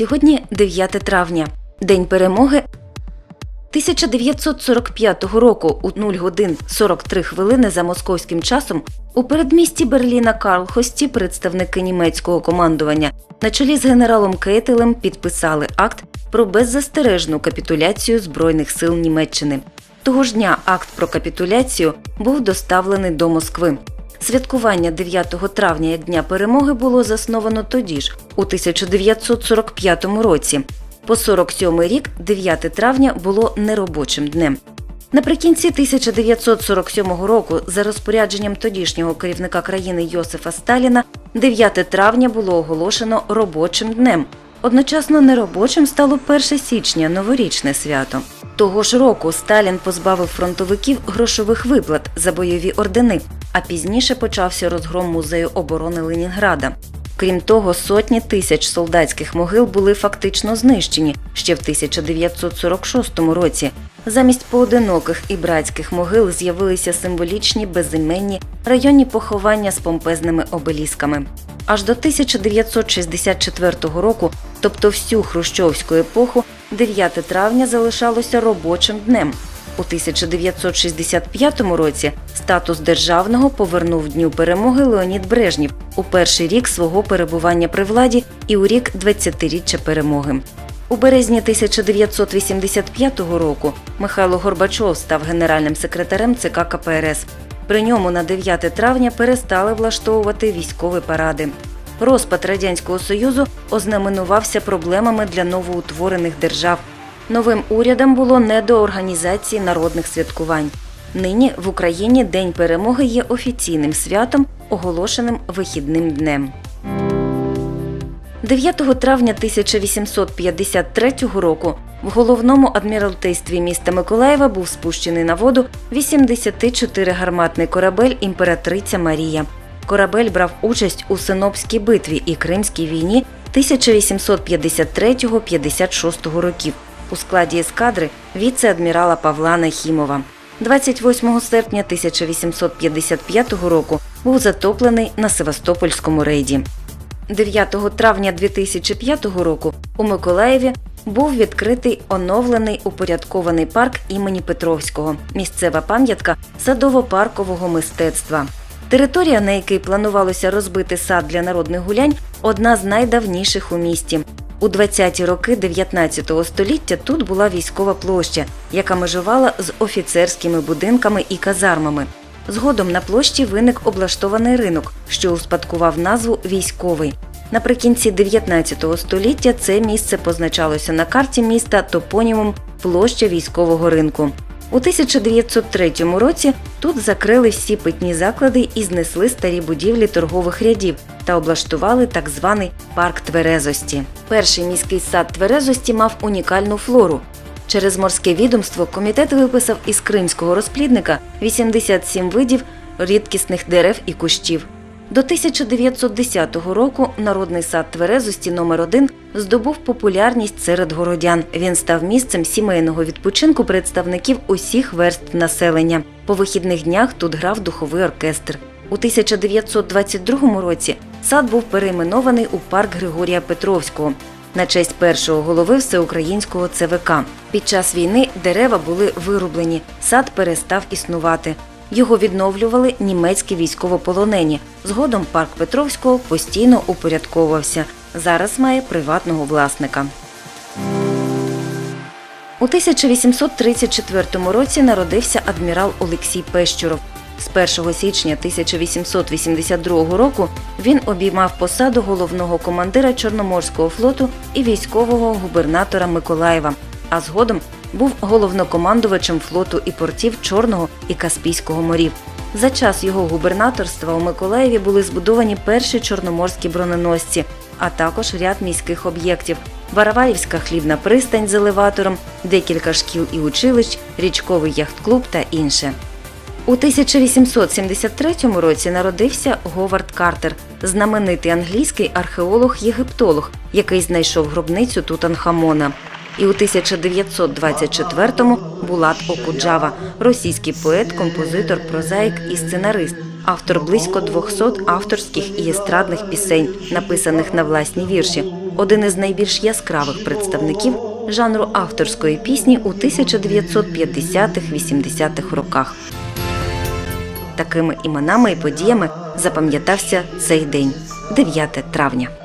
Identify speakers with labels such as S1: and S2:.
S1: Сьогодні 9 травня, День перемоги 1945 року у 0 годин 43 хвилини за московським часом у передмісті Берліна Карлхості представники німецького командування на чолі з генералом Кейтелем підписали акт про беззастережну капітуляцію Збройних сил Німеччини. Того ж дня акт про капітуляцію був доставлений до Москви. Святкування 9 травня як Дня перемоги було засновано тоді ж, у 1945 році. По 47 рік 9 травня було неробочим днем. Наприкінці 1947 року, за розпорядженням тодішнього керівника країни Йосифа Сталіна, 9 травня було оголошено робочим днем. Одночасно неробочим стало 1 січня, новорічне свято. Того ж року Сталін позбавив фронтовиків грошових виплат за бойові ордени, а пізніше почався розгром музею оборони Ленінграда. Крім того, сотні тисяч солдатських могил були фактично знищені ще в 1946 році. Замість поодиноких і братських могил з'явилися символічні безіменні районні поховання з помпезними обелісками. Аж до 1964 року, тобто всю хрущовську епоху, 9 травня залишалося робочим днем. У 1965 році статус державного повернув Дню перемоги Леонід Брежнєв у перший рік свого перебування при владі і у рік 20-річчя перемоги. У березні 1985 року Михайло Горбачов став генеральним секретарем ЦК КПРС. При ньому на 9 травня перестали влаштовувати військові паради. Розпад Радянського Союзу ознаменувався проблемами для новоутворених держав. Новим урядом було не до організації народних святкувань. Нині в Україні День перемоги є офіційним святом, оголошеним вихідним днем. 9 травня 1853 року в головному адміралтействі міста Миколаєва був спущений на воду 84 гарматний корабель Імператриця Марія. Корабель брав участь у Синопській битві і Кримській війні 1853-56 років у складі ескадри віце-адмірала Павла Нахімова. 28 серпня 1855 року був затоплений на Севастопольському рейді. 9 травня 2005 року у Миколаєві був відкритий оновлений упорядкований парк імені Петровського, місцева пам'ятка садово-паркового мистецтва. Територія, на якій планувалося розбити сад для народних гулянь, одна з найдавніших у місті. У 20-ті роки 19 століття тут була військова площа, яка межувала з офіцерськими будинками і казармами. Згодом на площі виник облаштований ринок, що успадкував назву військовий. Наприкінці 19 століття це місце позначалося на карті міста топонімом площа військового ринку. У 1903 році тут закрили всі питні заклади і знесли старі будівлі торгових рядів та облаштували так званий парк тверезості. Перший міський сад тверезості мав унікальну флору. Через морське відомство комітет виписав із кримського розплідника 87 видів рідкісних дерев і кущів. До 1910 року народний сад тверезості номер 1 здобув популярність серед городян. Він став місцем сімейного відпочинку представників усіх верств населення. По вихідних днях тут грав духовий оркестр. У 1922 році сад був перейменований у парк Григорія Петровського на честь першого голови всеукраїнського ЦВК. Під час війни дерева були вирублені, сад перестав існувати. Його відновлювали німецькі військовополонені. Згодом парк Петровського постійно упорядковувався. Зараз має приватного власника. У 1834 році народився адмірал Олексій Пещуров. З 1 січня 1882 року він обіймав посаду головного командира Чорноморського флоту і військового губернатора Миколаєва, а згодом був головнокомандувачем флоту і портів Чорного і Каспійського морів. За час його губернаторства у Миколаєві були збудовані перші чорноморські броненосці, а також ряд міських об'єктів. Вараваївська хлібна пристань з елеватором, декілька шкіл і училищ, річковий яхт-клуб та інше. У 1873 році народився Говард Картер, знаменитий англійський археолог-єгиптолог, який знайшов гробницю Тутанхамона і у 1924-му Булат Окуджава, російський поет, композитор, прозаїк і сценарист, автор близько 200 авторських і естрадних пісень, написаних на власні вірші. Один із найбільш яскравих представників жанру авторської пісні у 1950-80-х роках. Такими іменами і подіями запам'ятався цей день 9 травня.